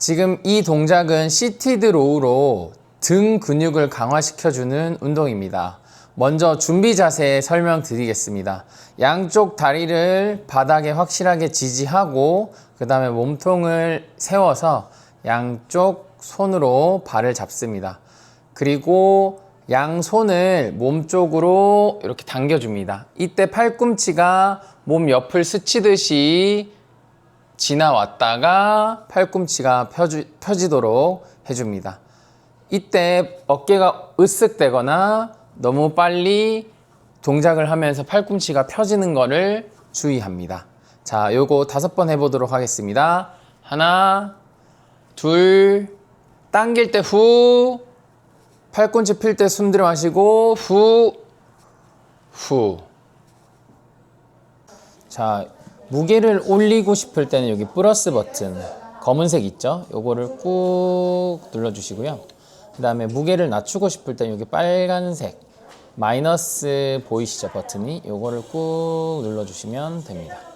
지금 이 동작은 시티드 로우로 등 근육을 강화시켜주는 운동입니다. 먼저 준비 자세 설명드리겠습니다. 양쪽 다리를 바닥에 확실하게 지지하고 그 다음에 몸통을 세워서 양쪽 손으로 발을 잡습니다. 그리고 양손을 몸 쪽으로 이렇게 당겨줍니다. 이때 팔꿈치가 몸 옆을 스치듯이 지나왔다가 팔꿈치가 펴주, 펴지도록 해줍니다. 이때 어깨가 으쓱대거나 너무 빨리 동작을 하면서 팔꿈치가 펴지는 거를 주의합니다. 자, 요거 다섯 번 해보도록 하겠습니다. 하나, 둘, 당길 때 후, 팔꿈치 필 때 숨 들여 마시고 후, 후. 자, 무게를 올리고 싶을 때는 여기 플러스 버튼 검은색 있죠? 요거를 꾹 눌러주시고요. 그 다음에 무게를 낮추고 싶을 때는 여기 빨간색 마이너스 보이시죠? 버튼이 요거를 꾹 눌러주시면 됩니다.